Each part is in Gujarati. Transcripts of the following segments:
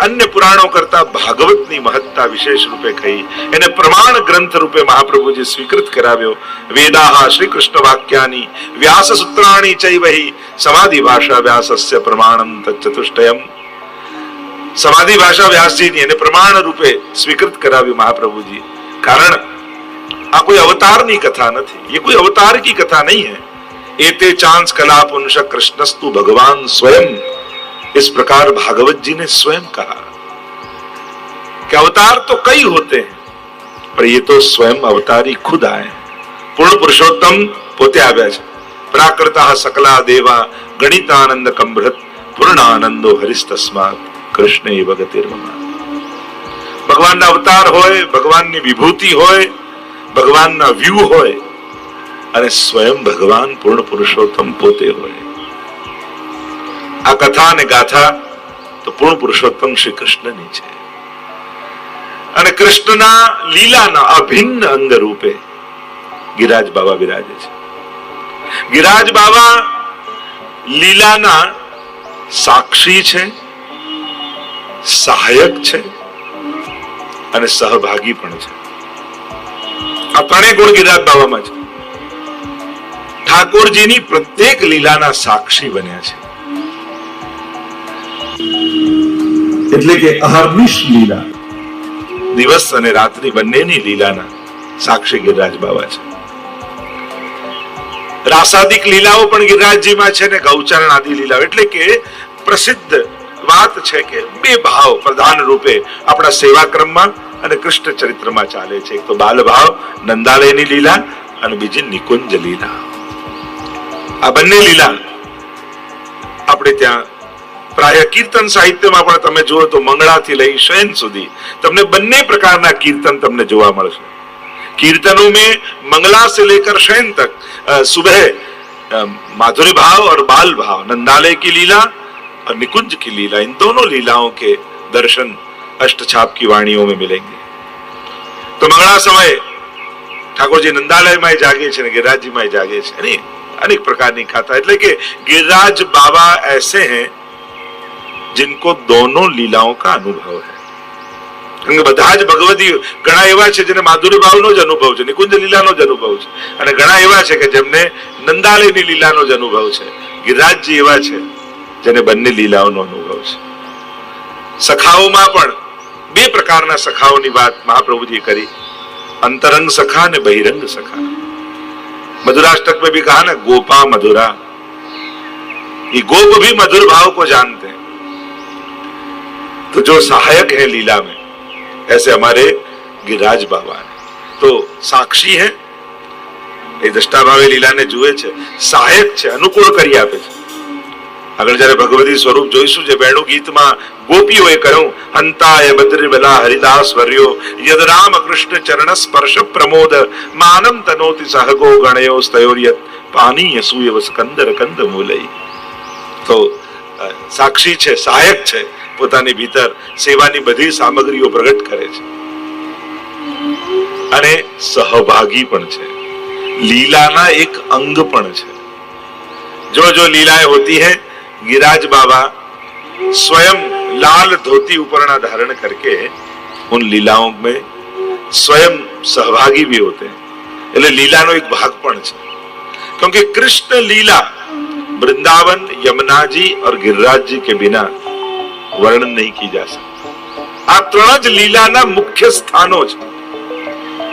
અન્ય પુરાણો કરતા ભાગવતની મહત્તા વિશેષ રૂપે કહી, એને પ્રમાણ ગ્રંથ રૂપે મહાપ્રભુજી સ્વીકૃત કરાવ્યો. વેદાહ શ્રી કૃષ્ણ વાક્યાની વ્યાસ સૂત્રાણી ચૈવહી સમાધિ ભાષા વ્યાસસ્ય પ્રમાણમ તચતુષ્ટયમ સમાધિ ભાષા વ્યાસજીની એને પ્રમાણ રૂપે સ્વીકૃત કરાવ્યું મહાપ્રભુજી. કારણ, આ કોઈ અવતારની કથા નથી. એ કોઈ અવતાર કી કથા નહીં હે. એતે ચાંસ કલા પુનશ કૃષ્ણસ્તુ ભગવાન સ્વયં. इस प्रकार भागवत जी ने स्वयं कहा कि अवतार तो कई होते हैं पर ये तो स्वयं अवतारी खुद आए हैं પૂર્ણ પુરુષોત્તમ પોતે આવ્યા છે પ્રાકૃતા સકલા દેવા ગણિતાનંદ કંભૃત પૂર્ણાનંદો હરિસ્તસ્માત કૃષ્ણ એ ભગતિર્મમા ભગવાનના અવતાર હોય ભગવાનની વિભૂતિ હોય ભગવાનના વ્યૂ હોય અને સ્વયં ભગવાન પૂર્ણ પુરુષોત્તમ પોતે હોય આ કથા અને ગાથા તો પૂર્ણ પુરુષોત્તમ શ્રી કૃષ્ણની છે. અને કૃષ્ણના લીલાના અભિન્ન અંગ રૂપે ગિરાજ બાબા બિરાજે છે. ગિરાજ બાબા લીલાના સાક્ષી છે, સહાયક છે અને સહભાગી પણ છે. આ ત્રણેય ગુણ ગિરાજ બાબામાં છે. ઠાકોરજીની પ્રત્યેક લીલાના સાક્ષી બન્યા છે. એટલે કે અહર્નિશ લીલા. દિવસ અને રાત્રિ બંનેની લીલાના સાક્ષી ગિરિરાજ બાબા છે. રાસાદિક લીલાઓ પણ ગિરિરાજજીમાં છે ને ગૌચરણ આદિ લીલાઓ. એટલે કે પ્રસિદ્ધ વાત છે કે બે ભાવ પ્રધાન રૂપે આપણા સેવા ક્રમમાં અને કૃષ્ણ ચરિત્રમાં ચાલે છે. એક તો બાલ ભાવ નંદાલયની લીલા અને બીજી નિકુંજ લીલા. આ બંને લીલા આપણે ત્યાં प्राय कीर्तन साहित्य में तब जो तो मंगला लई शयन सुधी तमने बने प्रकार कीर्तन कीर्तनों में मंगला से लेकर शयन तक सुबह माधुरी भाव और बाल भाव नंदालय की लीला और निकुंज की लीला इन दोनों लीलाओं के दर्शन अष्ट छाप की वाणियों में मिलेंगे तो मंगला समय ठाकुर जी नंदालय में जागे गिरिराज जी में जागे अनेक प्रकार की खाता है गिरिराज बाबा ऐसे है जिनको दोनों लीलाओं का अनुभव है કારણ કે બધા જ ભગવતી ઘણા એવા છે જેને માધુરી ભાવનો જ અનુભવ છે નિકુંજ લીલાનો જ અનુભવ છે અને ઘણા એવા છે કે જેમને નંદાલયની લીલાનો જ અનુભવ છે ગિરિરાજજી એવા છે જેને બંને લીલાઓનો અનુભવ છે સખાઓમાં પણ બે પ્રકારના સખાઓની વાત મહાપ્રભુજીએ કરી अंतरंग सखा ने बहिरंग सखा मधुराष्टक में भी कहा ना गोपा मधुरा ये गोप भी मधुर भाव को जानते हैं तो जो सहायक है लीला में ऐसे हमारे गिरिराज बाबा है तो साक्षी है એ દ્રષ્ટા ભાવે લીલાને જુએ છે સહાયક છે અનુકૂળ કરી આપે છે આગળ જયારે ભગવતી સ્વરૂપ જોઈશું જે વેણુ ગીતમાં ગોપીઓએ કહ્યું હંતાય બદ્રિબલા હરિદાસ વર્યો યદ રામ કૃષ્ણ ચરણ સ્પર્શ પ્રમોદ માનમ તનોતિ સહગો ગણયો સ્તયોર્યત પાનીય સૂયવ સ્કંદર કંદ મૂલઈ તો અ, સાક્ષી છે સહાયક છે પોતાની ભીતર સેવાની બધી સામગ્રીઓ પ્રગટ કરે છે અને સહભાગી પણ છે લીલાના એક અંગ પણ છે जो जो लीलाएं होती है गिराज बाबा स्वयं लाल धोती उपरणा धारण करके उन लीलाओं में स्वयं सहभागी भी होते हैं એટલે લીલાનો એક ભાગ પણ છે क्योंकि कृष्ण लीला वृंदावन यमुना जी और गिरिराज जी के बिना વર્ણન નહીં કી જા શકતી આ ત્રણ જ લીલાના મુખ્ય સ્થાનો છે.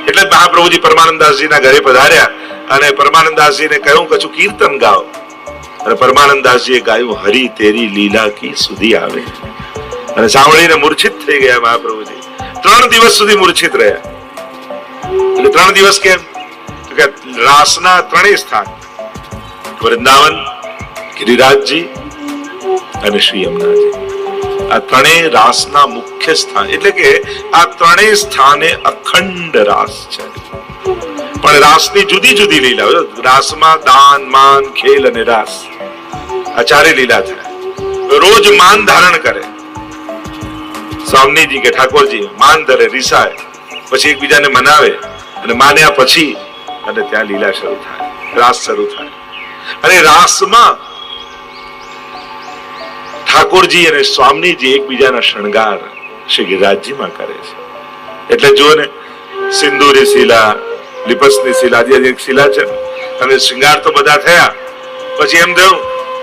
એટલે મહાપ્રભુજી પરમાનંદાસજીના ઘરે પધાર્યા અને પરમાનંદાસજીને કહ્યું કછું કીર્તન ગાઓ. અને પરમાનંદાસજીએ ગાયું, હરી તેરી લીલા કી સુધી આવે. અને સાંભળીને મૂર્છિત થઈ ગયા મહાપ્રભુજી. ત્રણ દિવસ સુધી મૂર્છિત રહ્યા. એટલે ત્રણ દિવસ કેમ? કે રાસના ત્રણેય સ્થાન, વૃંદાવન, ગિરિરાજજી અને શ્રી યમુનાજી. આ ત્રણેય રાસના મુખ્ય સ્થાન, એટલે કે આ ત્રણેય સ્થાને અખંડ રાસ છે. પણ રાસની જુદી જુદી લીલા રાસમાં દાન, માન, ખેલ અને રાસ. આ ચારે લીલા થાય રોજ માન ધારણ કરે. સ્વામીજી કે ઠાકોરજી, માન ધરે, રીસાય. પછી એકબીજાને મનાવે અને માન્યા પછી અને ત્યાં લીલા શરૂ થાય, રાસ શરૂ થાય. અને રાસમાં ઠાકોરજી અને સ્વામીજી એકબીજાના શણગાર શ્રી ગિરિરાજજીમાં કરે છે. એટલે જુઓ ને, સિંદૂરી શિલા, લિપસની શિલા, જે એક શિલા છે, અને શિંગાર તો બધા થયા. પછી એમ થયું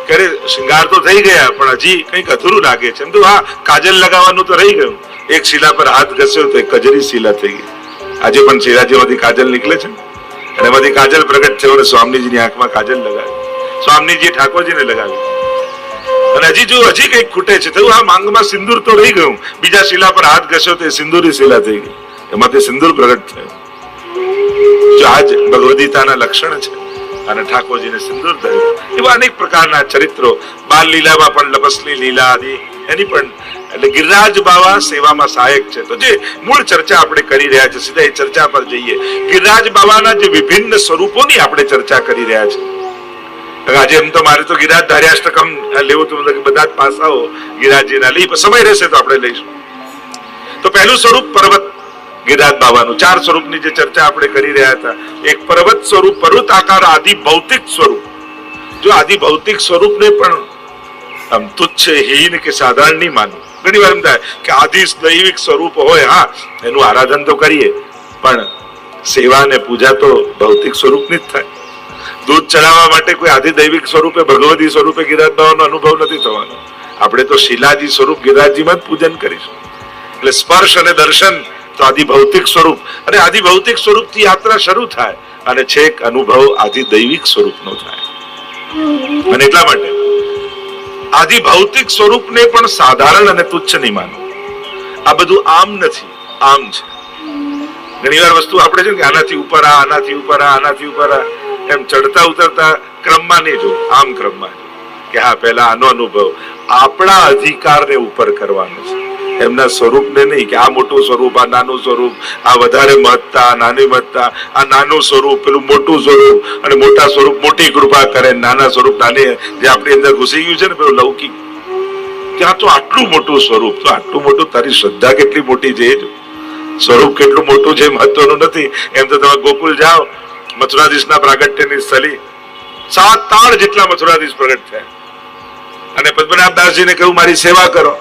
કે શિંગાર તો થઈ ગયા, પણ હજી કંઈક અધૂરું લાગે છે. એમ તો હા, કાજલ લગાવવાનું તો રહી ગયું. એક શિલા પર હાથ ઘસ્યો તો કજરી શિલા થઈ ગઈ. આજે પણ શિલાજીમાંથી કાજલ નીકળે છે અને એમાંથી કાજલ પ્રગટ થયો અને સ્વામીજીની આંખમાં કાજલ લગાવી. સ્વામીજીએ ઠાકોરજીને લગાવી. અને હજી જો હજી કંઈક ખૂટે છે. થયું, આ માંગમાં સિંદૂર તો રહી ગયું. બીજા શિલા પર હાથ ઘસ્યો તે સિંદૂરી શિલા થઈ ગઈ. એમાંથી સિંદૂર પ્રગટ થયો. જો આજ ભગવદગીતાના લક્ષણ છે અને ઠાકોરજીને સિંદૂર થયું એવા અનેક પ્રકારના ચરિત્રો, બાલ લીલામાં પણ લપસલી, લીલા આદિ, એની પણ, એટલે ગિરિરાજ બાવા સેવામાં સહાયક છે. તો જે મૂળ ચર્ચા આપણે કરી રહ્યા છે, સીધા એ ચર્ચા પર જઈએ. ગિરિરાજ બાવાના જે વિભિન્ન સ્વરૂપોની આપણે ચર્ચા કરી રહ્યા છે. હવે આજે એમ તો મારે તો ગિરિરાજ ધાર્યાષ્ટકમ લેવું મતલબ કે બધા જ પાસાઓ ગિરિરાજજીના લઈ સમય રહેશે તો આપણે લઈશું. તો પહેલું સ્વરૂપ પર્વત ગિરિરાજ બાબાનું ચાર સ્વરૂપની જે ચર્ચા આપણે કરી રહ્યા હતા. એક પર્વત સ્વરૂપ, પર્વત આકાર આદિ ભૌતિક સ્વરૂપ. જો આદિ ભૌતિક સ્વરૂપને પણ આમ તુચ્છ, હીન કે સાધારણ નહીં માનવું. ઘણી વાર એમ થાય કે આદિ દૈવિક સ્વરૂપ હોય, હા, એનું આરાધન તો કરીએ, પણ સેવા અને પૂજા તો ભૌતિક સ્વરૂપની જ થાય. દૂધ ચડાવવા માટે કોઈ આધિદૈવિક સ્વરૂપે ભગવતી સ્વરૂપે ગિરાજ અનુભવ નથી થવાનો. આપણે તો શિલાજી સ્વરૂપ ગિરાજીમાં જ પૂજન કરીશું. એટલે સ્પર્શ અને દર્શન તો આદિ ભૌતિક સ્વરૂપ. અને આદિ ભૌતિક સ્વરૂપથી યાત્રા શરૂ થાય અને છેક અનુભવ આદિ દૈવિક સ્વરૂપનો થાય. અને એટલા માટે આદિ ભૌતિક સ્વરૂપને પણ સાધારણ અને તુચ્છ નહીં માનવું. આ બધું આમ નથી, આમ છે. ઘણીવાર વસ્તુ આપણે છે કે આનાથી ઉપર આ, આનાથી ઉપર આ, આનાથી ઉપર આ. એમ ચડતા ઉતરતા ક્રમમાં નહીં જો આમ ક્રમમાં કે હા, પહેલા આનો અનુભવ. આપણા અધિકારને ઉપર કરવાનો છે. એમના સ્વરૂપને નહીં કે આ મોટું સ્વરૂપ, આ નાનું સ્વરૂપ, આ વધારે મહત્તા, આ નાની મહત્તા, આ નાનું સ્વરૂપ, પેલું મોટું સ્વરૂપ અને મોટા સ્વરૂપ, મોટી કૃપા કરે, નાના સ્વરૂપ, નાની, જે આપણી અંદર ઘૂસી ગયું છે ને પેલું લૌકિક. કે તો આટલું મોટું સ્વરૂપ, તો આટલું મોટું તારી શ્રદ્ધા કેટલી મોટી છે? સ્વરૂપ કેટલું મોટું છે મહત્વનું નથી. એમ તો તમે ગોકુલ જાઓ મથુરાધીશના પ્રાગટ્યની સ્થલી સાત તાળ જેટલા મથુરાધીશ પ્રગટ થયા. અને પદ્મનાભદાસજીને કહ્યું, મારી સેવા કરો.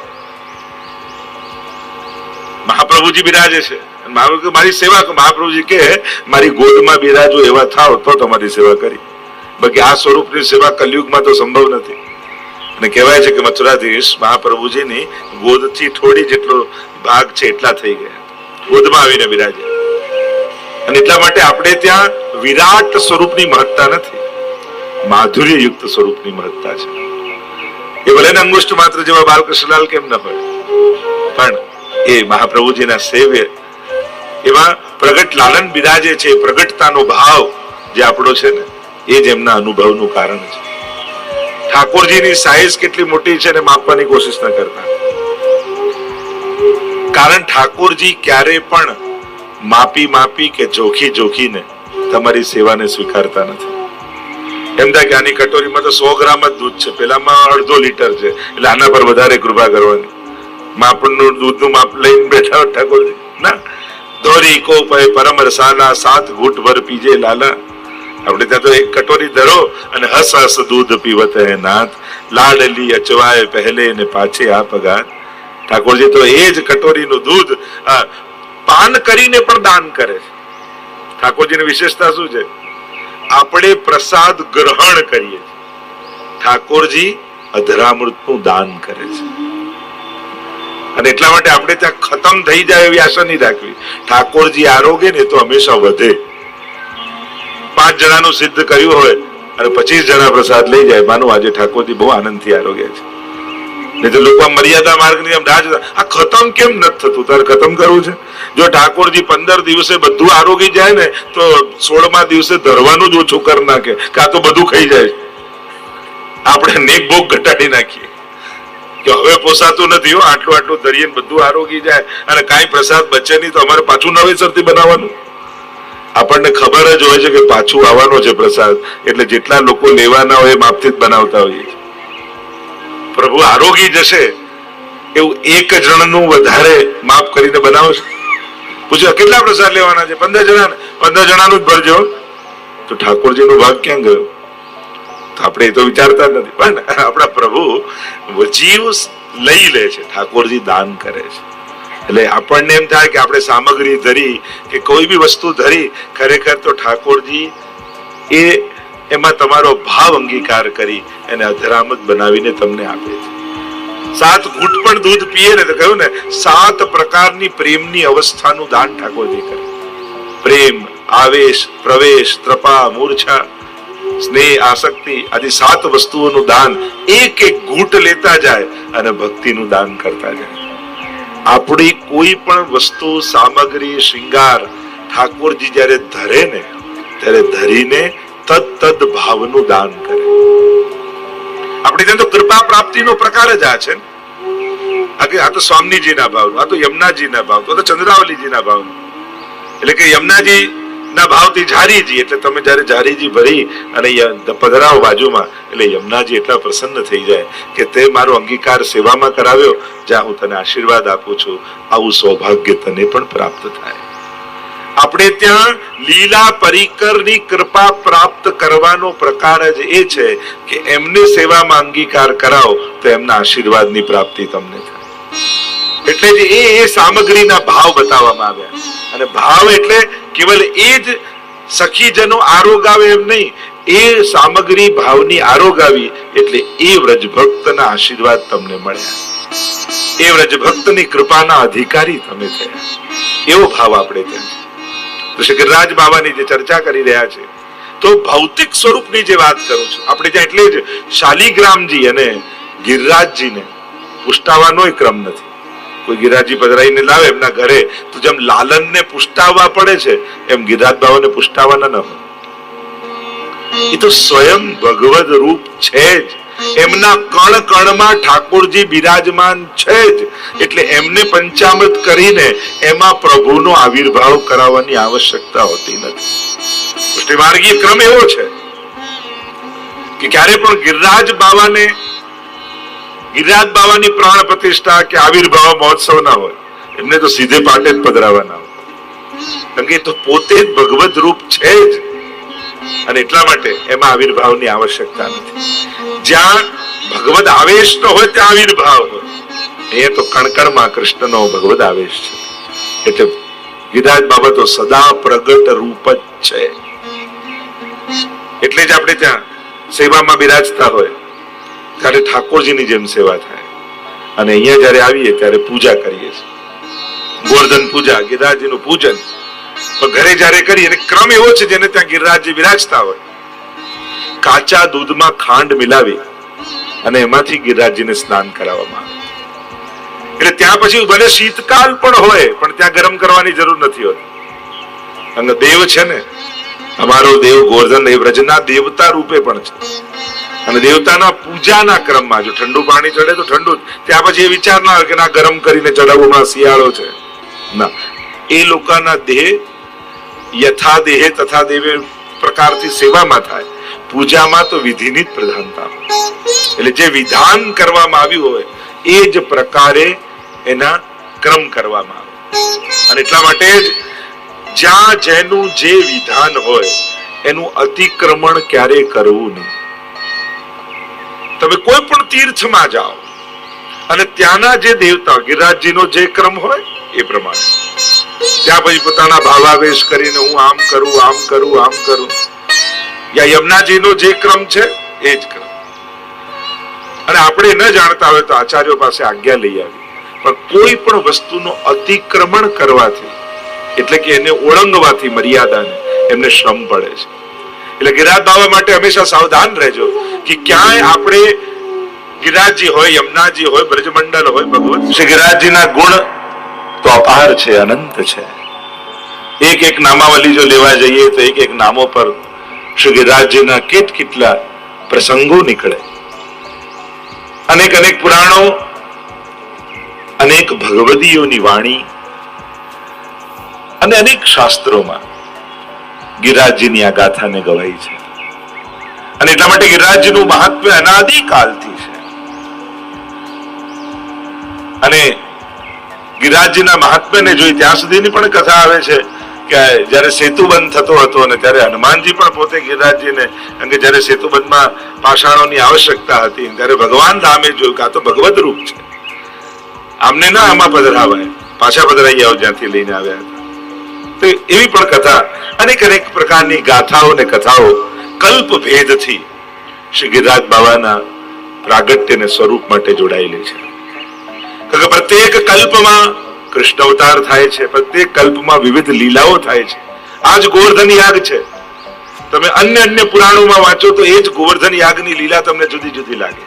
મહાપ્રભુજી બિરાજે છે. મારી સેવા મહાપ્રભુજી કે મારી ગોદમાં બિરાજો એવા થાવ તો તમારી સેવા કરી. બાકી આ સ્વરૂપની સેવા કલયુગમાં તો સંભવ નથી. અને કહેવાય છે કે મથુરાધીશ મહાપ્રભુજીની ગોદથી થોડી જેટલો ભાગ છે, એટલા થઈ ગયા. ગોદમાં આવીને બિરાજે અને એટલા માટે આપણે ત્યાં વિરાટ સ્વરૂપની મહત્તા નથી. માધુર્ય યુક્ત સ્વરૂપની મહત્તા છે. એ ભલે અંગુષ્ઠ માત્ર જેવા બાલકૃષ્ણલાલ કેમ ન હોય, પણ એ મહાપ્રભુજીના સેવ્ય, એવા પ્રગટ લાલન બિરાજે છે પ્રગટતાનો ભાવ જે આપણો છે ને, એ જ એમના અનુભવનું કારણ છે. ઠાકોરજીની સાઈઝ કેટલી મોટી છે ને, માપવાની કોશિશ ન કરતા. કારણ ઠાકોરજી ક્યારે પણ માપી માપી કે જોખી જોખીને તમારી સેવાને સ્વીકારતા નથી. એમ થાય કે આની કટોરીમાં તો સો ગ્રામ જ દૂધ છે. પેલામાં અડધો લીટર છે. એટલે આના પર વધારે કૃપા કરવાની. માપણનું દૂધનું માપ લઈને બેઠા ઠાકોરજી. ના. દોરી કો પય પરમ રસાના સાત ઘૂંટ ભર પીજે લાલા. આપણે ત્યાં તો એક કટોરી ધરો અને હસ હસ દૂધ પીવત હે નાથ. લાડલી અચવાય પહેલે ને પાછે આ પગાર. ઠાકોરજી તો એ જ કટોરીનું દૂધ પાન કરીને પણ દાન કરે છે. ઠાકોરજીની વિશેષતા શું છે? આપણે પ્રસાદ ગ્રહણ કરીએ ઠાકોરજી ઠાકોરજી અધરામૃતનું દાન કરે છે. અને એટલા માટે આપણે ત્યાં ખતમ થઈ જાય એવી આશા નહીં રાખવી. ઠાકોરજી આરોગ્ય ને તો હંમેશા વધે. પાંચ જણાનું સિદ્ધ કર્યું હોય અને પચીસ જણા પ્રસાદ લઈ જાય. માનું આજે ઠાકોરજી બહુ આનંદથી આરોગ્ય છે. નહીં તો મર્યાદા માર્ગની આમ આ ખતમ કેમ નથી થતું? તારે ખતમ કરવું છે? જો ઠાકોરજી પંદર દિવસે બધું આરોગી જાય ને, તો સોળમા દિવસે ધરવાનું જ ઓછું કરી નાખે, કે તો બધું ખાઈ જાય આપણે નેક ભોગ ઘટાડી નાખીએ. કે હવે પોસાતું નથી હો, આટલું આટલું ધરીએ બધું આરોગી જાય. અને કાંઈ પ્રસાદ બચે નહીં તો અમારે પાછું નવેસરથી બનાવવાનું. આપણને ખબર જ હોય છે કે પાછું આવવાનો છે પ્રસાદ. એટલે જેટલા લોકો લેવાના હોય એ માપથી જ બનાવતા હોઈએ છીએ. પ્રભુ આરોગી જશે, એવું એક જણનું વધારે માફ કરીને બનાવશે પૂછ્યો કેટલા પ્રસાદ લેવાના છે? પંદર જણા પંદર જણાનું જ ભરજો. તો ઠાકોરજીનો ભાગ ક્યાં ગયો? તો આપણે એ તો વિચારતા જ નથી. પણ આપણા પ્રભુ જીવ લઈ લે છે, ઠાકોરજી દાન કરે છે. એટલે આપણને એમ થાય કે આપણે સામગ્રી ધરી કે કોઈ બી વસ્તુ ધરી, ખરેખર તો ઠાકોરજી એ એમાં તમારો ભાવ અંગીકાર કરી એને અધરામત બનાવીને તમને આપે છે. સાત ઘૂંટ પણ દૂધ પીએ ને તો કહ્યું ને, સાત પ્રકારની પ્રેમની અવસ્થાનું દાન ઠાકોરજી કરે પ્રેમ, આવેશ, પ્રવેશ, ત્રપા, મૂર્છા, સ્નેહ, આસક્તિ આદિ સાત વસ્તુઓનું દાન એક એક ઘૂંટ લેતા જાય અને ભક્તિનું દાન કરતા જાય. આપણી કોઈ પણ વસ્તુ, સામગ્રી, શિંગાર ઠાકોરજી જ્યારે ધરે ને, ત્યારે ધરીને તદ તદ ભાવનું દાન કરે. આપણી ત્યાં તો કૃપા પ્રાપ્તિનો પ્રકાર જ આ છે ને. આ તો સ્વામીજીના ભાવનું, આ તો યમુનાજીના ભાવ તો ચંદ્રાવલીજીના ભાવનું. એટલે કે યમુનાજી ના ભાવથી ઝારીજી, એટલે તમે જ્યારે ઝારીજી ભરી અને પધરાવ બાજુમાં, એટલે યમુનાજી એટલા પ્રસન્ન થઈ જાય કે તે મારો અંગીકાર સેવામાં કરાવ્યો, જ્યાં હું તને આશીર્વાદ આપું છું. આવું સૌભાગ્ય તને પણ પ્રાપ્ત થાય. આપણે ત્યાં લીલા પરિકરની કૃપા પ્રાપ્ત કરવાનો પ્રકાર જ એ છે કે એમને સેવામાં અંગીકાર કરાવો તો એમના આશીર્વાદની પ્રાપ્તિ તમને થાય. એટલે જ એ એ સામગ્રીના ભાવ બતાવવામાં આવ્યા. અને ભાવ એટલે કેવલ એ જ સખીજનો આરોગાવે એમ નહીં, એ સામગ્રી ભાવની આરોગાવી એટલે એ વ્રજભક્તના આશીર્વાદ તમને મળ્યા. એ વ્રજભક્તની કૃપાના અધિકારી તમે થયા. એવો ભાવ આપણે ત્યાં. શ્રી ગિરિરાજ બાબાની જે ચર્ચા કરી રહ્યા છે, તો ભૌતિક સ્વરૂપની જે વાત કરું છું, આપણે ત્યાં એટલે જ શાલિગ્રામજી અને ગિરિરાજજીને પુષ્ટાવાનો ક્રમ નથી. કોઈ ગિરિરાજજી પધરાઈને લાવે એમના ઘરે, તો જેમ લાલનને પુષ્ટાવવા પડે છે, એમ ગિરિરાજ બાબાને પુષ્ટાવાના ન હોય. એ તો સ્વયં ભગવદ રૂપ છે જ. એમના કણ કણમાં ઠાકોરજી બિરાજમાન છે જ. એટલે એમને પંચામૃત કરીને એમાં પ્રભુનો આવિર્ભાવ કરાવવાની આવશ્યકતા હોતી નથી. પુષ્ટિમાર્ગીય ક્રમ એવો છે કે ક્યારે પણ ગિરિરાજ બાવાને, ગિરિરાજ બાવાની પ્રાણ પ્રતિષ્ઠા કે આવિર્ભાવ મહોત્સવ ના હોય, એમને તો સીધે પાટે જ પધરાવાના હોય. કારણ કે તો પોતે જ ભગવત રૂપ છે જ. અને એટલા માટે એમાં આવિર્ભાવની આવશ્યકતા નથી. જ્યાં ભગવદ આવેશ ન હોય, ત્યાં આવિર્ભાવ હોય. એ તો કણકણમાં કૃષ્ણનો ભગવદ આવેશ છે. એટલે ગિરિરાજ બાબતો સદા પ્રગટ રૂપ જ છે. એટલે જ આપણે ત્યાં સેવામાં બિરાજતા હોય. ત્યારે ઠાકોરજીની જેમ સેવા થાય. અને અહીંયા જ્યારે આવીએ ત્યારે પૂજા કરીએ છીએ. ગોવર્ધન પૂજા ગિરિરાજજીનું પૂજન તો ઘરે જ્યારે કરી, અને ક્રમ એવો છે જેને ત્યાં ગિરિરાજજી બિરાજતા હોય. કાચા દૂધમાં ખાંડ મિલાવી અને એમાંથી ગિરિરાજજીને સ્નાન કરાવવામાં એટલે ત્યાં પછી ભલે શીતકાલ પણ હોય, પણ ત્યાં ગરમ કરવાની જરૂર નથી હોતી. અને દેવ છે ને, અમારો દેવ ગોવર્ધન એ વ્રજના દેવતા રૂપે પણ છે. અને દેવતાના પૂજાના ક્રમમાં જો ઠંડુ પાણી ચડે તો ઠંડુ. ત્યાં પછી એ વિચાર ના આવે કે ના, ગરમ કરીને ચડાવવામાં શિયાળો છે. ના, એ લોકોના દેહ યથા દેહે તથા દેવે પ્રકારથી સેવામાં થાય. પૂજામાં તો વિધિની જ પ્રધાનતા. એટલે જે વિધાન કરવામાં આવ્યું હોય, એ જ પ્રકારે એના ક્રમ કરવામાં આવે. અને એટલા માટે જ જ્યાં જેનું જે વિધાન હોય, એનું અતિક્રમણ ક્યારે કરવું નહીં. તમે કોઈ પણ તીર્થમાં જાઓ, અને ત્યાંના જે દેવતા, ગિરિરાજજીનો જે ક્રમ હોય, એ પ્રમાણે. ત્યાં પછી પોતાના ભાવાવેશ કરીને હું આમ કરું આમ કરું આમ કરું. યા યમુનાજીનો જે ક્રમ છે, એ જ ક્રમ. અને આપણે ન જાણતા હોય તો આચાર્યો પાસે આજ્ઞા લઈ આવી. પણ કોઈ પણ વસ્તુનો અતિક્રમણ કરવાથી, એટલે કે એને ઓળંગવાથી મર્યાદાને, એમને શ્રમ પડે છે. એટલે ગિરાજ બાબા માટે હંમેશા સાવધાન રહેજો કે ક્યાંય આપણે ગિરાજી હોય, યમુનાજી હોય, બ્રજમંડળ હોય, ભગવત. શ્રી ગિરાજીના ગુણ તો અપાર છે, અનંત છે. એક એક નામાવલી જો લેવા જઈએ તો એક એક નામો પર શ્રી ગિરિરાજજીના કેટ કેટલા પ્રસંગો નીકળે. અનેક અનેક પુરાણો, અનેક ભગવદીઓની વાણી અને અનેક શાસ્ત્રોમાં ગિરિરાજજીની આ ગાથાને ગવાઈ છે. અને એટલા માટે ગિરિરાજજીનું મહાત્મ્ય અનાદિકાલથી છે. અને ગિરિરાજજીના મહાત્મ્યને જોઈ ત્યાં સુધીની પણ કથા આવે છે કે જ્યારે સેતુબંધ થતો હતો અને ત્યારે હનુમાનજી પણ પોતે ગિરિરાજજીને કારણ કે જ્યારે સેતુબંધમાં પાષાણોની આવશ્યકતા હતી, ત્યારે ભગવાન ધામે જોયું કે આ તો ભગવત રૂપ છે. આમને ના આમાં પધરાવાય. પાછા પધરાઈ આવો જ્યાંથી લઈને આવ્યા હતા. તો એવી પણ કથા અનેક અનેક પ્રકારની ગાથાઓ ને કથાઓ કલ્પ ભેદથી શ્રી ગિરિરાજ બાબાના પ્રાગટ્ય અને સ્વરૂપ માટે જોડાયેલી છે. કારણ કે પ્રત્યેક કલ્પમાં કૃષ્ણ અવતાર થાય છે, પ્રત્યેક કલ્પમાં વિવિધ લીલાઓ થાય છે. આ જ ગોવર્ધન યાગ છે. તમે અન્ય અન્ય પુરાણોમાં વાંચો તો એ જ ગોવર્ધન યાગની લીલા તમને જુદી જુદી લાગે.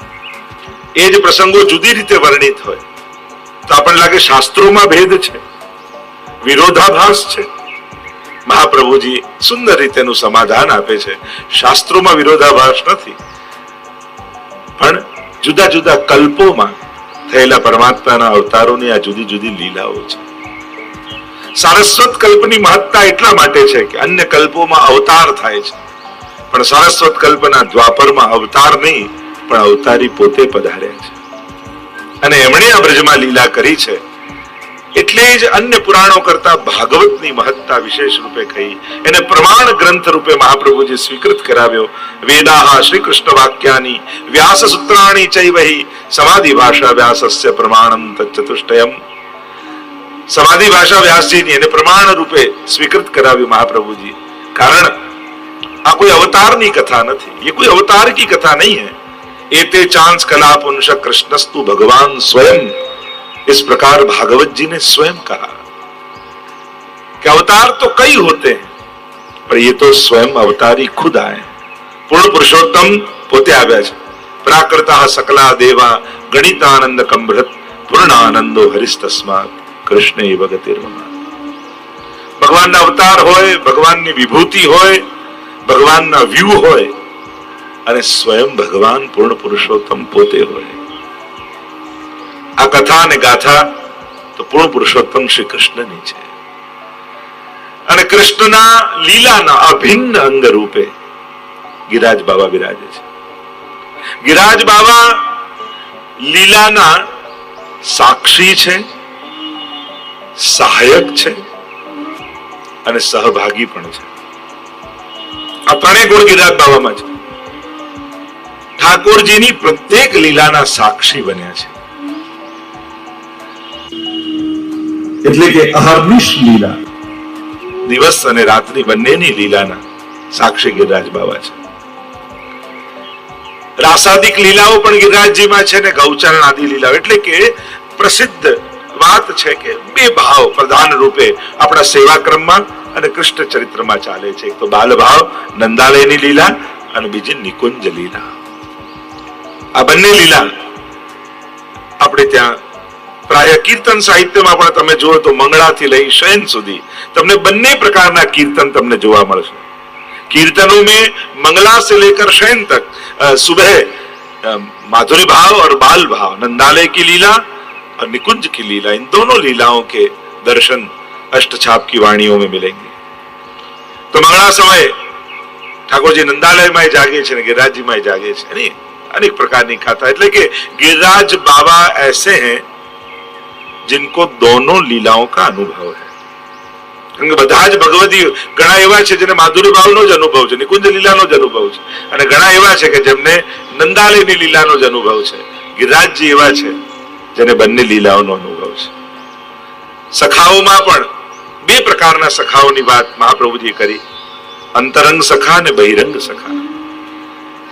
એ જ પ્રસંગો જુદી રીતે વર્ણિત હોય. તો આપણને લાગે શાસ્ત્રોમાં ભેદ છે. વિરોધાભાસ છે. મહાપ્રભુજી સુંદર રીતેનું સમાધાન આપે છે. શાસ્ત્રોમાં વિરોધાભાસ નથી. પણ જુદા જુદા કલ્પોમાં થયેલા પરમાત્માના અવતારોની આ જુદી જુદી લીલાઓ છે. સારસ્વત કલ્પની મહત્તા એટલા માટે છે કે અન્ય કલ્પોમાં અવતાર થાય છે. પણ સારસ્વત કલ્પના દ્વાપરમાં અવતાર નહીં, પણ અવતારી પોતે પધાર્યા છે. અને એમણે આ બ્રજમાં લીલા કરી છે. એટલે જ અન્ય પુરાણો કરતા ભાગવતની મહત્તા વિશેષ રૂપે કહી, એને પ્રમાણ ગ્રંથ રૂપે મહાપ્રભુજી સ્વીકૃત કરાવ્યો. વેદાહ શ્રી કૃષ્ણ વાક્યાની વ્યાસ સૂત્રાણી ચૈવહી સમાધિ ભાષા વ્યાસસ્ય પ્રમાણમ તચતુષ્ટયમ સમાધિ ભાષા વ્યાસજીની એને પ્રમાણ રૂપે સ્વીકૃત કરાવ્યું મહાપ્રભુજી કારણ આ કોઈ અવતારની કથા નથી ये कोई अवतार की कथा नहीं है एते चांस कला पुंस कृष्णस्तु भगवान स्वयं इस प्रकार भागवत जी ने स्वयं कहा कि अवतार तो कई होते हैं पर ये तो स्वयं अवतारी खुद आए हैं। પૂર્ણ પુરુષોત્તમ પોતે આવ્યા છે પ્રાકૃતા સકલા દેવા ગણિતાનંદ કમૃત પૂર્ણાનંદો હરિસ્તસ્માત કૃષ્ણ એ ભગતિર્મા ભગવાનના અવતાર હોય ભગવાનની વિભૂતિ હોય ભગવાનના વ્યૂ હોય અને સ્વયં ભગવાન પૂર્ણ પુરુષોત્તમ પોતે હોય આ કથા અને ગાથા તો પૂર્ણ પુરુષોત્તમ શ્રી કૃષ્ણની છે અને કૃષ્ણના લીલાના અભિન્ન અંગ રૂપે ગિરાજ બાબા બિરાજે છે ગિરાજ બાબા લીલાના સાક્ષી છે, સહાયક છે અને સહભાગી પણ છે. આ ત્રણેય ગુણ ગિરાજ બાબામાં છે. ઠાકોરજીની પ્રત્યેક લીલાના સાક્ષી બન્યા છે. એટલે કે અહર્નિશ લીલા. દિવસ અને રાત્રિ બંનેની લીલાના સાક્ષી ગિરિરાજ બાબા છે. રાસાદિક લીલાઓ પણ ગિરિરાજજીમાં છે ને ગૌચરણ આદિ લીલાઓ. એટલે કે પ્રસિદ્ધ વાત છે કે બે ભાવ પ્રધાન રૂપે આપણા સેવા ક્રમમાં અને કૃષ્ણ ચરિત્રમાં ચાલે છે. તો બાલ ભાવ, નંદાલયની લીલા અને બીજી નિકુંજ લીલા. આ બંને લીલા આપણે ત્યાં પ્રાય કીર્તન સાહિત્યમાં પણ તમે જુઓ તો મંગળાથી લઈ શયન સુધી તમને બંને પ્રકારના કીર્તન તમને જોવા મળશે. कीर्तनों में मंगला से लेकर शयन तक सुबह माधुरी भाव और बाल भाव, नंदालय की लीला और निकुंज की लीला, इन दोनों लीलाओं के दर्शन अष्टछाप की वाणियों में मिलेंगे। तो मंगला समय, ठाकुर ઠાકોરજી નંદાલયમાં જાગે છે ને ગિરિરાજજીમાં જાગે છે अनेक प्रकार પ્રકારની કથા એટલે કે गिरिराज बाबा ऐसे हैं जिनको दोनों लीलाओं का अनुभव है। કારણ કે બધા જ ભગવતી ઘણા એવા છે જેને માધુરી ભાવનો જ અનુભવ છે નિકુંજ લીલાનો જ અનુભવ છે અને ઘણા એવા છે કે જેમને નંદાલયની લીલાનો જ અનુભવ છે ગિરિરાજજી એવા છે જેને બંને લીલાઓનો અનુભવ છે સખાઓમાં પણ બે પ્રકારના સખાઓની વાત મહાપ્રભુજી કરી अंतरंग सखा ने बहिरंग सखा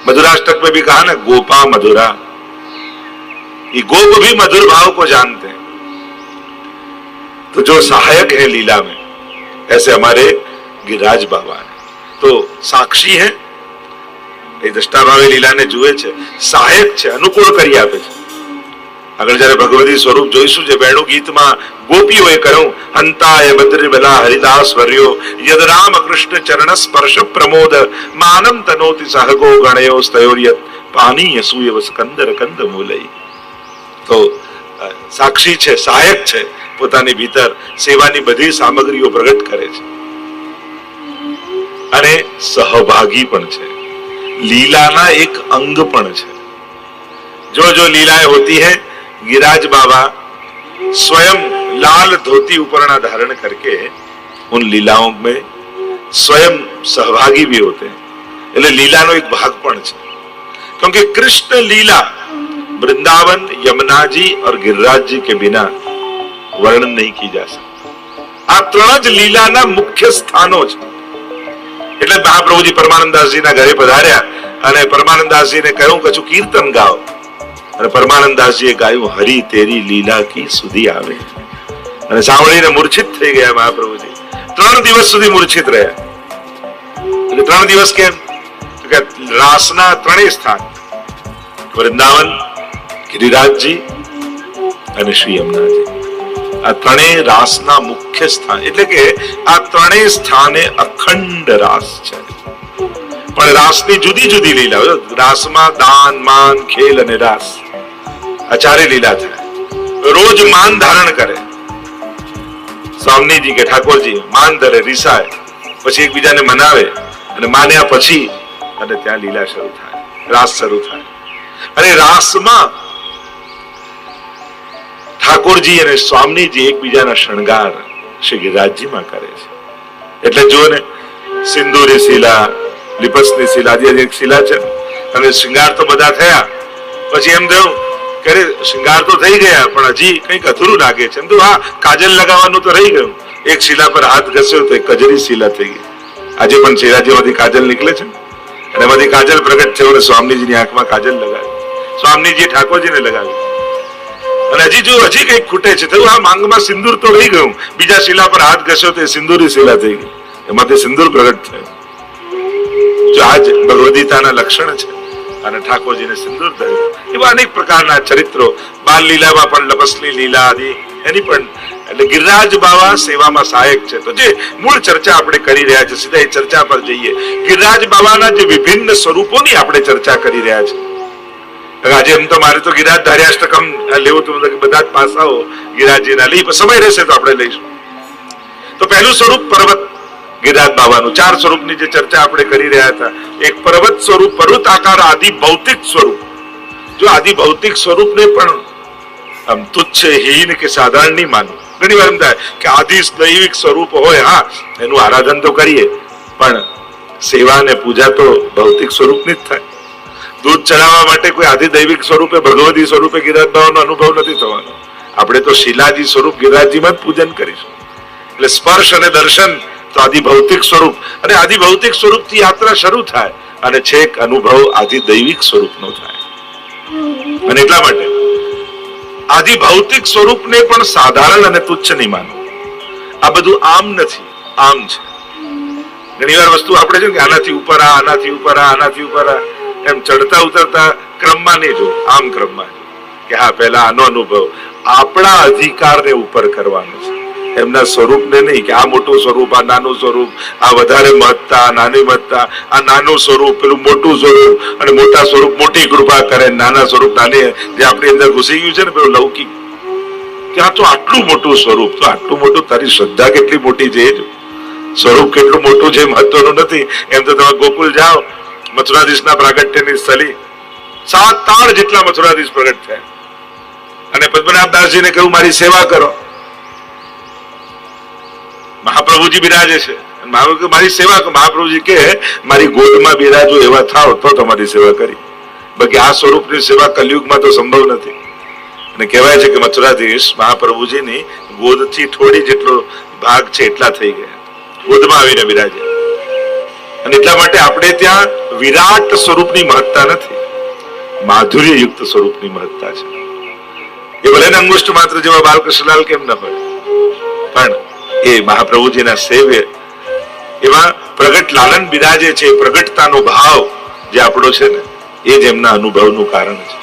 मधुराष्टक में भी कहा ना गोपा मधुरा ये गोप भी मधुर भाव को जानते हैं तो जो सहायक है लीला में ऐसे हमारे गिरिराज बाबा है तो साक्षी है એ દ્રષ્ટાભાવે લીલાને જુએ છે સહાયક છે અનુકૂળ કરી આપે છે આગળ જયારે ભગવતી સ્વરૂપ જોઈશું જે વેણુ ગીતમાં ગોપીઓએ કહ્યું હંતાય બદ્રિબલા હરિદાસ વર્યો યદ રામ કૃષ્ણ ચરણ સ્પર્શ પ્રમોદ માનમ તનોતિ સહગો ગણયો સ્તયોર્યત પાનીય સૂયવ સ્કંદર કંદ મૂલઈ તો અ, સાક્ષી છે સહાયક છે પોતાની ભીતર સેવાની બધી સામગ્રીઓ પ્રગટ કરે છે અને સહભાગી પણ છે લીલાના એક અંગ પણ છે जो जो लीलाएं होती है गिराज बाबा स्वयं लाल धोती उपरणा धारण करके उन लीलाओं में स्वयं सहभागी भी होते हैं એટલે લીલાનો એક ભાગ પણ છે क्योंकि कृष्ण लीला वृंदावन यमुना जी और गिरिराज जी के बिना વર્ણન નહીં કી જા सकता આ ત્રણ જ લીલાના મુખ્ય સ્થાનો છે એટલે મહાપ્રભુજી પરમાનંદાસજીના ઘરે પધાર્યા અને પરમાનંદાસજીને કહ્યું કે છું કીર્તન ગાઓ અને પરમાનંદાસજીએ ગાયું હરી તેરી લીલા કી સુધી આવે અને સાંભળીને મૂર્છિત થઈ ગયા મહાપ્રભુજી ત્રણ દિવસ સુધી મૂર્છિત રહ્યા એટલે ત્રણ દિવસ કેમ તો કે રાસના ત્રણેય સ્થાન વૃંદાવન ગિરિરાજજી અને શ્રી યમુનાજી. આ ત્રણેય રાસના મુખ્ય સ્થાન, એટલે કે આ ત્રણેય સ્થાને અખંડ રાસ છે. પણ રાસની જુદી જુદી લીલા રાસમાં દાન, માન, ખેલ અને રાસ. આ ચારે લીલા થાય. રોજ માન ધારણ કરે. સ્વામીજી કે ઠાકોરજી, માન ધરે, રીસાય. પછી એકબીજાને મનાવે અને માન્યા પછી અને ત્યાં લીલા શરૂ થાય. રાસ શરૂ થાય. અને રાસમાં ઠાકોરજી અને સ્વામીજી એકબીજાના શણગાર શ્રી ગિરિરાજજીમાં કરે છે. એટલે જુઓ ને સિંદૂરી શિલા, લિપસની શિલા જે એક શિલા છે. અને શિંગાર તો બધા થયા. પછી એમ થયું કે શિંગાર તો થઈ ગયા, પણ હજી કંઈક અધૂરું લાગે છે. એમ તો હા, કાજલ લગાવવાનું તો રહી ગયું. એક શિલા પર હાથ ઘસ્યો તો એક કજરી શિલા થઈ ગઈ. આજે પણ શિલાજીમાંથી કાજલ નીકળે છે. અને એમાંથી કાજલ પ્રગટ થયો અને સ્વામીજીની આંખમાં કાજલ લગાવી. સ્વામીજી ઠાકોરજીને લગાવી. અને હજી જો હજી કંઈક ખૂટે છે. થયું, આ માંગમાં સિંદૂર તો રહી ગયું. બીજા શિલા પર હાથ ઘસ્યો તે સિંદૂરી શિલા થઈ ગઈ. એમાંથી સિંદૂર પ્રગટ થયો. જો આ જ ભગવદગીતાના લક્ષણ છે અને ઠાકોરજીને સિંદૂર થયું એવા અનેક પ્રકારના ચરિત્રો, બાલ લીલામાં પણ લપસની લીલા આદિ, એની પણ, એટલે ગિરિરાજ બાવા સેવામાં સહાયક છે. તો જે મૂળ ચર્ચા આપણે કરી રહ્યા છે, સીધા એ ચર્ચા પર જઈએ. ગિરિરાજ બાવાના જે વિભિન્ન સ્વરૂપોની આપણે ચર્ચા કરી રહ્યા છે. આજે એમ તો મારે તો ગિરાજ ધાર્યાષ્ટકમ લેવું હતું બધા જ પાસાઓ ગિરાજીના લઈ. સમય રહેશે તો આપણે લઈશું. તો પહેલું સ્વરૂપ પર્વત ગિરિરાજ બાબાનું ચાર સ્વરૂપની જે ચર્ચા આપણે કરી રહ્યા હતા. એક પર્વત સ્વરૂપ, પર્વત આકાર આદિ ભૌતિક સ્વરૂપ. જો આદિ ભૌતિક સ્વરૂપને પણ આમ તુચ્છ, હીન કે સાધારણ નહીં માનવું. ઘણી વાર એમ થાય કે આદિ દૈવિક સ્વરૂપ હોય, હા, એનું આરાધન તો કરીએ. પણ સેવા અને પૂજા તો ભૌતિક સ્વરૂપની જ થાય. દૂધ ચડાવવા માટે કોઈ આધિદૈવિક સ્વરૂપે ભગવતી સ્વરૂપે ગિરાજબાઓનો અનુભવ નથી થવાનો. આપણે તો શિલાજી સ્વરૂપ ગિરાજીમાં પૂજન કરીશું. એટલે સ્પર્શ અને દર્શન તો આદિ ભૌતિક સ્વરૂપ. અને આદિ ભૌતિક સ્વરૂપથી યાત્રા શરૂ થાય અને છેક અનુભવ આદિ દૈવિક સ્વરૂપનો થાય. અને એટલા માટે આદિ ભૌતિક સ્વરૂપને પણ સાધારણ અને તુચ્છ નહીં માનવું. આ બધું આમ નથી, આમ છે. ઘણી વાર વસ્તુ આપણે છે કે આનાથી ઉપર આ, આનાથી ઉપર આ, આનાથી ઉપર આ. એમ ચડતા ઉતરતા ક્રમમાં નહીં જો આમ ક્રમમાં. કે હા, પહેલા આનો અનુભવ, આપણા અધિકારને ઉપર કરવાનો છે. એમના સ્વરૂપને નહીં કે આ મોટું સ્વરૂપ, આ નાનું સ્વરૂપ, આ વધારે મહત્તા નાની મહત્તા, આ નાનું સ્વરૂપ, પેલું મોટું સ્વરૂપ અને મોટા સ્વરૂપ, મોટી કૃપા કરે, નાના સ્વરૂપ, નાની, જે આપણી અંદર ઘૂસી ગયું છે ને પેલું લૌકિક. કે આ તો આટલું મોટું સ્વરૂપ, તો આટલું મોટું, તારી શ્રદ્ધા કેટલી મોટી છે? સ્વરૂપ કેટલું મોટું છે, મહત્વનું નથી. એમ તો તમે ગોકુલ જાઓ મથુરાધીશના પ્રાગટ્યની સ્થલી સાત તાળ જેટલા મથુરાધીશ પ્રગટ થયા. અને પદ્મનાભદાસજીને કહ્યું, મારી સેવા કરો. મહાપ્રભુજી બિરાજે છે. મારી સેવા મહાપ્રભુજી કે, મારી ગોદમાં બિરાજો એવા થાવ તો તમારી સેવા કરી. બાકી આ સ્વરૂપની સેવા કલયુગમાં તો સંભવ નથી. અને કહેવાય છે કે મથુરાધીશ મહાપ્રભુજીની ગોદથી થોડી જેટલો ભાગ છે, એટલા થઈ ગયા. ગોદમાં આવીને બિરાજે. અને એટલા માટે આપણે ત્યાં વિરાટ સ્વરૂપની મહત્તા નથી. માધુર્ય યુક્ત સ્વરૂપની મહત્તા છે. એ ભલે અંગુષ્ઠ માત્ર જેવા બાલકૃષ્ણલાલ કેમ ન હોય, પણ એ મહાપ્રભુજીના સેવ્ય એવા પ્રગટ લાલન બિરાજે છે પ્રગટતાનો ભાવ જે આપણો છે ને, એ જ એમના અનુભવનું કારણ છે.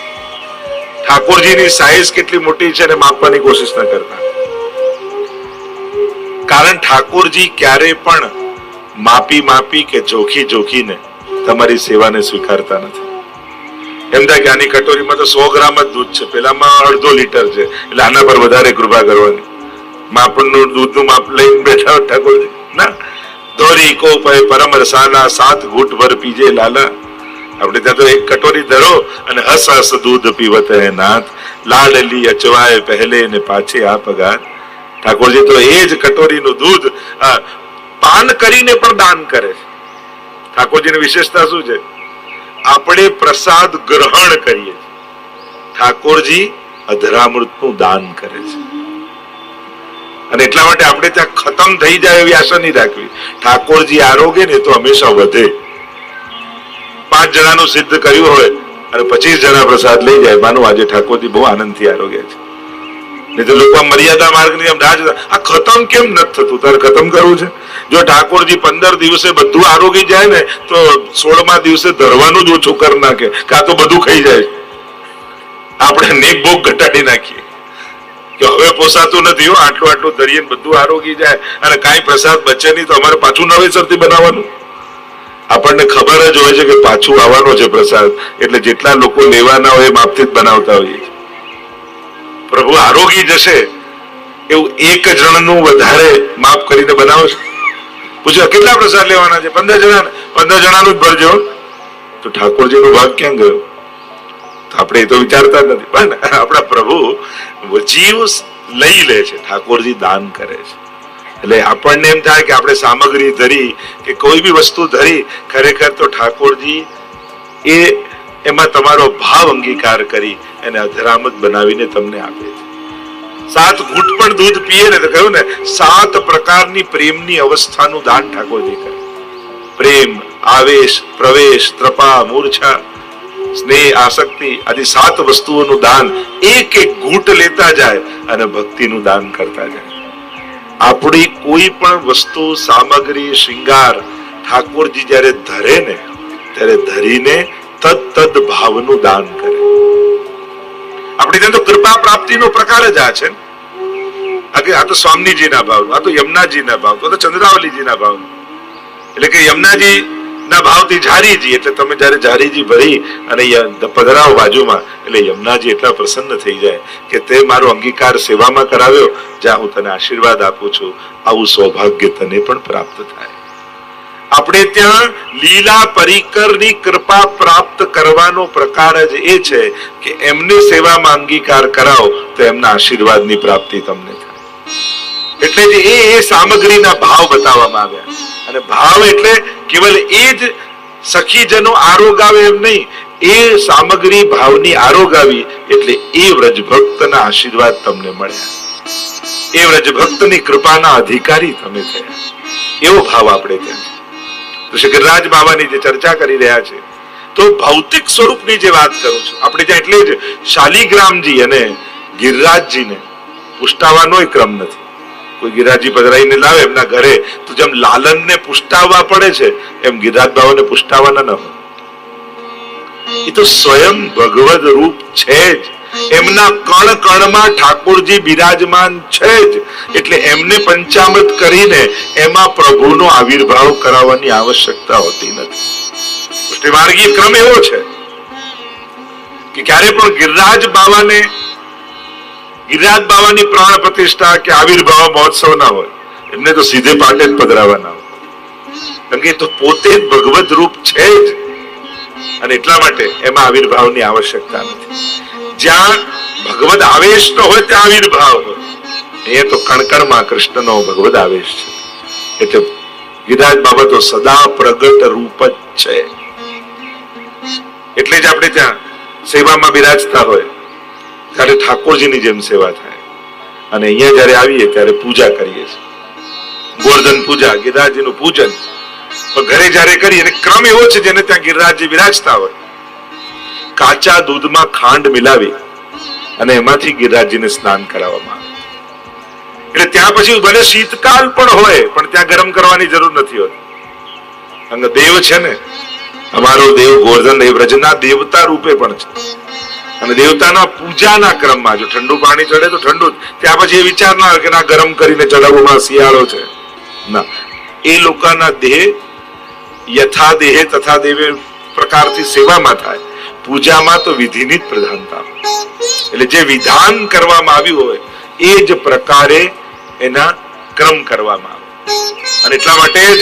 ઠાકોરજીની સાઈઝ કેટલી મોટી છે ને માપવાની કોશિશ ન કરતા. કારણ ઠાકોરજી ક્યારે પણ માપી માપી કે જોખી જોખીને તમારી સેવાને સ્વીકારતા નથી. એમ થાય કે આની કટોરીમાં તો સો ગ્રામ જ દૂધ છે. પેલામાં અડધો લીટર છે. એટલે આના પર વધારે કૃપા કરવાની. માપણનું દૂધનું માપ લઈને બેઠા ઠાકોરજી ના. દોરી કો પય પરમ રસાલા સાત ઘૂંટ ભર પીજે લાલા. આપણે ત્યાં તો એક કટોરી ધરો અને હસ હસ દૂધ પીવત હે નાથ. લાડલી અચવાય પહેલે ને પાછે આ પગાર. ઠાકોરજી, તો એ જ કટોરીનું દૂધ દાન કરીને પણ દાન કરે છે. ઠાકોરજીની વિશેષતા શું છે? આપણે પ્રસાદ ગ્રહણ કરીએ ઠાકોરજી અધરામૃતનું દાન કરે છે. અને એટલા માટે આપણે ત્યાં ખતમ થઈ જાય એવી આશા નહીં રાખવી. ઠાકોરજી આરોગ્ય ને તો હંમેશા વધે. પાંચ જણાનું સિદ્ધ કર્યું હોય અને પચીસ જણા પ્રસાદ લઈ જાય. માનું આજે ઠાકોરજી બહુ આનંદથી આરોગ્ય છે. નહીં તો લોકો મર્યાદા માર્ગની આમ રાહ જોતા, આ ખતમ કેમ નથી થતું? તારે ખતમ કરવું છે? જો ઠાકોરજી પંદર દિવસે બધું આરોગી જાય ને તો સોળમા દિવસે ધરવાનું જ ઓછું કરી નાખે. કાં તો બધું ખાઈ જાય. આપણે નેક ભોગ ઘટાડી નાખીએ. કે હવે પોસાતું નથી હો આટલું આટલું ધરીએ ને બધું આરોગી જાય. અને કાંઈ પ્રસાદ બચે નહીં તો અમારે પાછું નવેસરથી બનાવવાનું. આપણને ખબર જ હોય છે કે પાછું આવવાનો છે પ્રસાદ. એટલે જેટલા લોકો લેવાના હોય એ માપથી જ બનાવતા હોઈએ. પ્રભુ આરોગી જશે, એવું એક જણનું વધારે માફ કરીને બનાવો પૂછ્યો કેટલા પ્રસાદ લેવાના છે? પંદર જણા પંદર જણાનું જ ભરજો. તો ઠાકોરજીનો ભાગ ક્યાં ગયો? તો આપણે એ તો વિચારતા નથી. પણ આપણા પ્રભુ જીવ લઈ લે છે, ઠાકોરજી દાન કરે છે. એટલે આપણને એમ થાય કે આપણે સામગ્રી ધરી, કે કોઈ બી વસ્તુ ધરી, ખરેખર તો ઠાકોરજી એ એમાં તમારો ભાવ અંગીકાર કરી એને અધરામત બનાવીને તમને આપે છે. સાત ઘૂંટ પણ દૂધ પીએ ને તો કહ્યું ને, સાત પ્રકારની પ્રેમની અવસ્થાનું દાન ઠાકોરજી કરે પ્રેમ, આવેશ, પ્રવેશ, ત્રપા, મૂર્છા, સ્નેહ, આસક્તિ આદિ સાત વસ્તુઓનું દાન એક એક ઘૂંટ લેતા જાય અને ભક્તિનું દાન કરતા જાય. આપણી કોઈ પણ વસ્તુ, સામગ્રી, શિંગાર ઠાકોરજી જ્યારે ધરે ને, ત્યારે ધરીને તદ તદ ભાવનું દાન કરે. આપણી તો કૃપા પ્રાપ્તિનો પ્રકાર જ આ છે. ને. આ તો સ્વામીજીના ભાવ આ તો યમુનાજીના ભાવ તો ચંદ્રાવલીજીના ભાવનું. એટલે કે યમુનાજી ના ભાવથી ઝારીજી, એટલે તમે જ્યારે ઝારીજી ભરી અને પધરાવ બાજુમાં, એટલે યમુનાજી એટલા પ્રસન્ન થઈ જાય કે તે મારો અંગીકાર સેવામાં કરાવ્યો, જ્યાં હું તને આશીર્વાદ આપું છું. આવું સૌભાગ્ય તને પણ પ્રાપ્ત થાય. આપણે ત્યાં લીલા પરિકરની કૃપા પ્રાપ્ત કરવાનો પ્રકાર જ એ છે કે એમને સેવામાં અંગીકાર કરાવો તો એમના આશીર્વાદની પ્રાપ્તિ તમને થાય. એટલે જ એ એ સામગ્રીના ભાવ બતાવવામાં આવ્યા. અને ભાવ એટલે કેવલ એ જ સખીજનો આરોગાવે એમ નહીં, એ સામગ્રી ભાવની આરોગાવી એટલે એ વ્રજભક્તના આશીર્વાદ તમને મળ્યા. એ વ્રજભક્તની કૃપાના અધિકારી તમે થયા. એવો ભાવ આપણે ત્યાં. શ્રી ગિરિરાજ બાબાની જે ચર્ચા કરી રહ્યા છે, તો ભૌતિક સ્વરૂપની જે વાત કરું છું, આપણે ત્યાં એટલે જ શાલિગ્રામજી અને ગિરિરાજજીને પુષ્ટાવાનો ક્રમ નથી. કોઈ ગિરિરાજજી પધરાઈને લાવે એમના ઘરે, તો જેમ લાલનને પુષ્ટાવવા પડે છે, એમ ગિરિરાજ બાબાને પુષ્ટાવાના ન હોય. એ તો સ્વયં ભગવદ રૂપ છે જ. એમના કણ કણમાં ઠાકોરજી બિરાજમાન છે જ. એટલે એમને પંચામૃત કરીને એમાં પ્રભુનો આવિર્ભાવ કરાવવાની આવશ્યકતા હોતી નથી. પુષ્ટિમાર્ગી ક્રમ એવો છે કે ક્યારે પણ ગિરિરાજ બાવાને, ગિરિરાજ બાવાની પ્રાણ પ્રતિષ્ઠા કે આવિર્ભાવ મહોત્સવ ના હોય, એમને તો સીધે પાટે જ પધરાવાના હોય. કારણ કે તો પોતે જ ભગવદ રૂપ છે જ. અને એટલા માટે એમાં આવિર્ભાવની આવશ્યકતા નથી. જ્યાં ભગવદ આવેશ ન હોય ત્યાં આવિર્ભાવ હોય. અહીંયા તો કણકણમાં કૃષ્ણનો ભગવદ આવેશ છે. એટલે ગિરિરાજ બાબા તો સદા પ્રગટ રૂપ જ છે. એટલે જ આપણે ત્યાં સેવામાં બિરાજતા હોય. ત્યારે ઠાકોરજીની જેમ સેવા થાય. અને અહીંયા જ્યારે આવીએ ત્યારે પૂજા કરીએ છીએ. ગોર્ધન પૂજા, ગિરિરાજજીનું પૂજન. ઘરે જ્યારે કરીએ ક્રમ એવો છે જેને ત્યાં ગિરિરાજજી વિરાજતા હોય. કાચા દૂધમાં ખાંડ મિલાવી અને એમાંથી ગિરિરાજજીને સ્નાન કરાવવામાં એટલે ત્યાં પછી ભલે શીતકાલ પણ હોય, પણ ત્યાં ગરમ કરવાની જરૂર નથી હોતી. અને દેવ છે ને, અમારો દેવ ગોર્ધન દેવ વ્રજના દેવતા રૂપે પણ છે. અને દેવતાના પૂજાના ક્રમમાં જો ઠંડુ પાણી ચડે તો ઠંડુ ત્યાં પછી એ વિચાર ના કે ના, ગરમ કરીને ચડાવવામાં શિયાળો છે. ના, એ લોકોના દેહ યથા દેહે તથા દેવે પ્રકારથી સેવામાં થાય. પૂજામાં તો વિધિની જ પ્રધાનતા એટલે જે વિધાન કરવામાં આવ્યું હોય, એ જ પ્રકારે એના ક્રમ કરવામાં આવે. અને એટલા માટે જ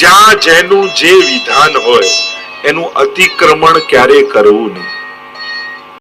જ્યાં જેનું જે વિધાન હોય, એનું અતિક્રમણ ક્યારે કરવું નહીં.